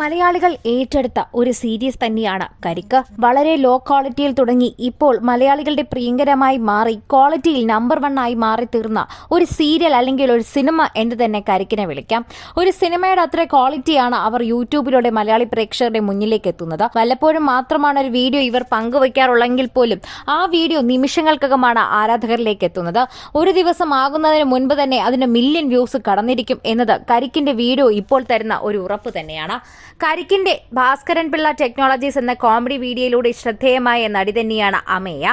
മലയാളികൾ ഏറ്റെടുത്ത ഒരു സീരീസ് തന്നെയാണ് കരിക്ക്. വളരെ ലോ ക്വാളിറ്റിയിൽ തുടങ്ങി. ഇപ്പോൾ മലയാളികളുടെ പ്രിയങ്കരമായി മാറി ക്വാളിറ്റിയിൽ നമ്പർ വൺ ആയി മാറി തീർന്ന ഒരു സീരിയൽ അല്ലെങ്കിൽ ഒരു സിനിമ എന്ന് തന്നെ കരിക്കിനെ വിളിക്കാം. ഒരു സിനിമയുടെ അത്ര ക്വാളിറ്റിയാണ് അവർ യൂട്യൂബിലൂടെ മലയാളി പ്രേക്ഷകരുടെ മുന്നിലേക്ക് എത്തുന്നത്. വല്ലപ്പോഴും മാത്രമാണ് ഒരു വീഡിയോ ഇവർ പങ്കുവയ്ക്കാറുള്ളെങ്കിൽ പോലും ആ വീഡിയോ നിമിഷങ്ങൾക്കകമാണ് ആരാധകരിലേക്ക് എത്തുന്നത്. ഒരു ദിവസം ആകുന്നതിന് മുൻപ് തന്നെ അതിന് മില്യൺ വ്യൂസ് കടന്നിരിക്കും എന്നത് കരിക്കിന്റെ വീഡിയോ ഇപ്പോൾ തരുന്ന ഒരു ഉറപ്പ് തന്നെയാണ്. കരിക്കിന്റെ ഭാസ്കരൻ പിള്ള ടെക്നോളജീസ് എന്ന കോമഡി വീഡിയോയിലൂടെ ശ്രദ്ധേയമായ നടി തന്നെയാണ് അമേയ.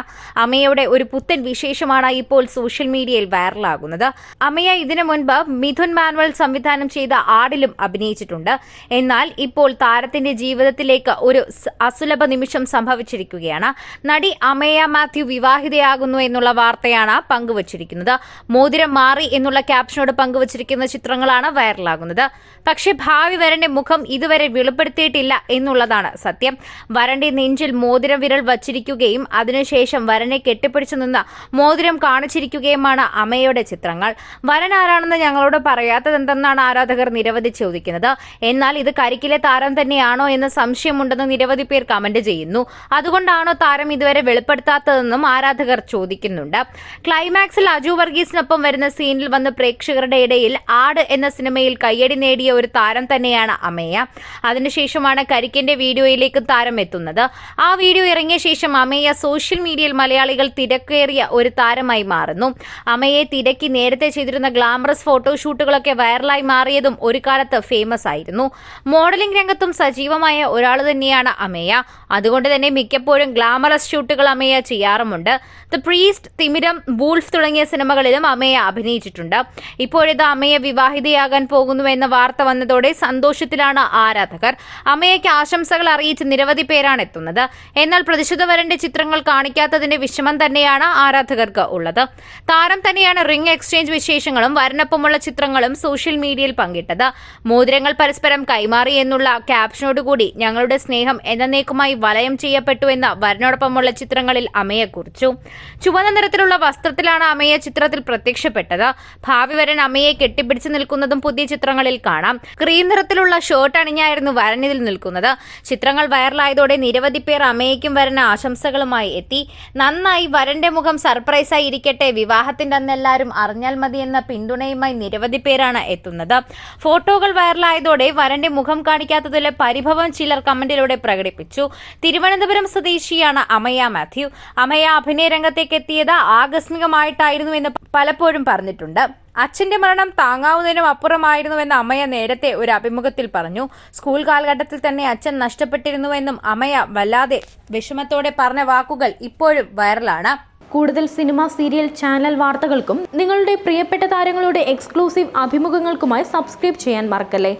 അമേയയുടെ ഒരു പുത്തൻ വിശേഷമാണ് ഇപ്പോൾ സോഷ്യൽ മീഡിയയിൽ വൈറലാകുന്നത്. അമേയ ഇതിനു മുൻപ് മിഥുൻ മാനുവൽ സംവിധാനം ചെയ്ത ആടിലും അഭിനയിച്ചിട്ടുണ്ട്. എന്നാൽ ഇപ്പോൾ താരത്തിന്റെ ജീവിതത്തിലേക്ക് ഒരു അസുലഭ നിമിഷം സംഭവിച്ചിരിക്കുകയാണ്. നടി അമേയ മാത്യു വിവാഹിതയാകുന്നു എന്നുള്ള വാർത്തയാണ് പങ്കുവച്ചിരിക്കുന്നത്. മോതിരം മാറി എന്നുള്ള ക്യാപ്ഷനോട് പങ്കുവച്ചിരിക്കുന്ന ചിത്രങ്ങളാണ് വൈറലാകുന്നത്. പക്ഷേ ഭാവി വരന്റെ മുഖം ഇതുവരെ വെളിപ്പെടുത്തിയിട്ടില്ല എന്നുള്ളതാണ് സത്യം. വരന്റെ നെഞ്ചിൽ മോതിരം വിരൽ വച്ചിരിക്കുകയും അതിനുശേഷം വരനെ കെട്ടിപ്പിടിച്ചു നിന്ന് മോതിരം കാണിച്ചിരിക്കുകയുമാണ് അമ്മയുടെ ചിത്രങ്ങൾ. വരൻ ആരാണെന്ന് ഞങ്ങളോട് പറയാത്തതെന്തെന്നാണ് ആരാധകർ നിരവധി ചോദിക്കുന്നത്. എന്നാൽ ഇത് കരിക്കിലെ താരം തന്നെയാണോ എന്ന് സംശയമുണ്ടെന്ന് നിരവധി പേർ കമന്റ് ചെയ്യുന്നു. അതുകൊണ്ടാണോ താരം ഇതുവരെ വെളിപ്പെടുത്താത്തതെന്നും ആരാധകർ ചോദിക്കുന്നുണ്ട്. ക്ലൈമാക്സിൽ അജു വർഗീസിനൊപ്പം വരുന്ന സീനിൽ വന്ന് പ്രേക്ഷകരുടെ ഇടയിൽ ആട് എന്ന സിനിമയിൽ കയ്യടി നേടിയ ഒരു താരം തന്നെയാണ് അമേയ അതിനുശേഷമാണ് കരിക്കിന്റെ വീഡിയോയിലേക്ക് താരം എത്തുന്നത്. ആ വീഡിയോ ഇറങ്ങിയ ശേഷം അമേയ സോഷ്യൽ മീഡിയയിൽ മലയാളികൾ തിരക്കേറിയ ഒരു താരമായി മാറുന്നു. അമയെ തിരക്കി നേരത്തെ ചെയ്തിരുന്ന ഗ്ലാമറസ് ഫോട്ടോഷൂട്ടുകളൊക്കെ വൈറലായി മാറിയതും ഒരു കാലത്ത് ഫേമസ് ആയിരുന്നു. മോഡലിംഗ് രംഗത്തും സജീവമായ ഒരാൾ തന്നെയാണ് അമേയ. അതുകൊണ്ട് തന്നെ മിക്കപ്പോഴും ഗ്ലാമറസ് ഷൂട്ടുകൾ അമേയ ചെയ്യാറുമുണ്ട്. ദ പ്രീസ്റ്റ് തിമിരം വൂൾഫ് തുടങ്ങിയ സിനിമകളിലും അമേയ അഭിനയിച്ചിട്ടുണ്ട്. ഇപ്പോഴിത് അമയ വിവാഹിതയാകാൻ പോകുന്നു എന്ന വാർത്ത വന്നതോടെ സന്തോഷത്തിലാണ് ആരാധകർ. അമ്മയ്ക്ക് ആശംസകൾ അറിയിച്ച് നിരവധി പേരാണ് എത്തുന്നത്. എന്നാൽ പ്രതിഷേധവരന്റെ ചിത്രങ്ങൾ കാണിക്കാത്തതിന്റെ വിഷമം തന്നെയാണ് ആരാധകർക്ക് ഉള്ളത്. താരം തന്നെയാണ് റിംഗ് എക്സ്ചേഞ്ച് വിശേഷങ്ങളും വരനൊപ്പമുള്ള ചിത്രങ്ങളും സോഷ്യൽ മീഡിയയിൽ പങ്കിട്ടത്. മോതിരങ്ങൾ പരസ്പരം കൈമാറി എന്നുള്ള ക്യാപ്ഷനോടുകൂടി ഞങ്ങളുടെ സ്നേഹം എന്നേക്കുമായി വലയം ചെയ്യപ്പെട്ടു എന്ന വരനോടൊപ്പമുള്ള ചിത്രങ്ങളിൽ അമയെ കുറിച്ചു. ചുവന്ന നിറത്തിലുള്ള വസ്ത്രത്തിലാണ് അമയ ചിത്രത്തിൽ പ്രത്യക്ഷപ്പെട്ടത്. ഭാവി വരൻ അമയെ കെട്ടിപ്പിടിച്ചു നിൽക്കുന്നതും പുതിയ ചിത്രങ്ങളിൽ കാണാം. ക്രീം നിറത്തിലുള്ള ഷർട്ട് അണിഞ്ഞായിരുന്നു വരൻ ഇതിൽ നിൽക്കുന്നത്. ചിത്രങ്ങൾ വൈറലായതോടെ നിരവധി പേർ അമ്മയ്ക്കും വരന് ആശംസകളുമായി എത്തി. നന്നായി വരന്റെ മുഖം സർപ്രൈസായി ഇരിക്കട്ടെ വിവാഹത്തിന്റെ അന്ന് എല്ലാവരും അറിഞ്ഞാൽ മതി എന്ന പിന്തുണയുമായി നിരവധി പേരാണ് എത്തുന്നത്. ഫോട്ടോകൾ വൈറലായതോടെ വരന്റെ മുഖം കാണിക്കാത്തതിലെ പരിഭവം ചിലർ കമന്റിലൂടെ പ്രകടിപ്പിച്ചു. തിരുവനന്തപുരം സ്വദേശിയാണ് അമയ മാത്യു. അമയ അഭിനയ രംഗത്തേക്ക് എത്തിയത് ആകസ്മികമായിട്ടായിരുന്നു എന്ന് പലപ്പോഴും പറഞ്ഞിട്ടുണ്ട്. അച്ഛന്റെ മരണം താങ്ങാവുന്നതിനും അപ്പുറമായിരുന്നുവെന്ന് അമ്മയ നേരത്തെ ഒരു അഭിമുഖത്തിൽ പറഞ്ഞു. സ്കൂൾ കാലഘട്ടത്തിൽ തന്നെ അച്ഛൻ നഷ്ടപ്പെട്ടിരുന്നുവെന്നും അമ്മയ വല്ലാതെ വിഷമത്തോടെ പറഞ്ഞ വാക്കുകൾ ഇപ്പോഴും വൈറലാണ്. കൂടുതൽ സിനിമ സീരിയൽ ചാനൽ വാർത്തകൾക്കും നിങ്ങളുടെ പ്രിയപ്പെട്ട താരങ്ങളുടെ എക്സ്ക്ലൂസീവ് അഭിമുഖങ്ങൾക്കുമായി സബ്സ്ക്രൈബ് ചെയ്യാൻ മറക്കല്ലേ?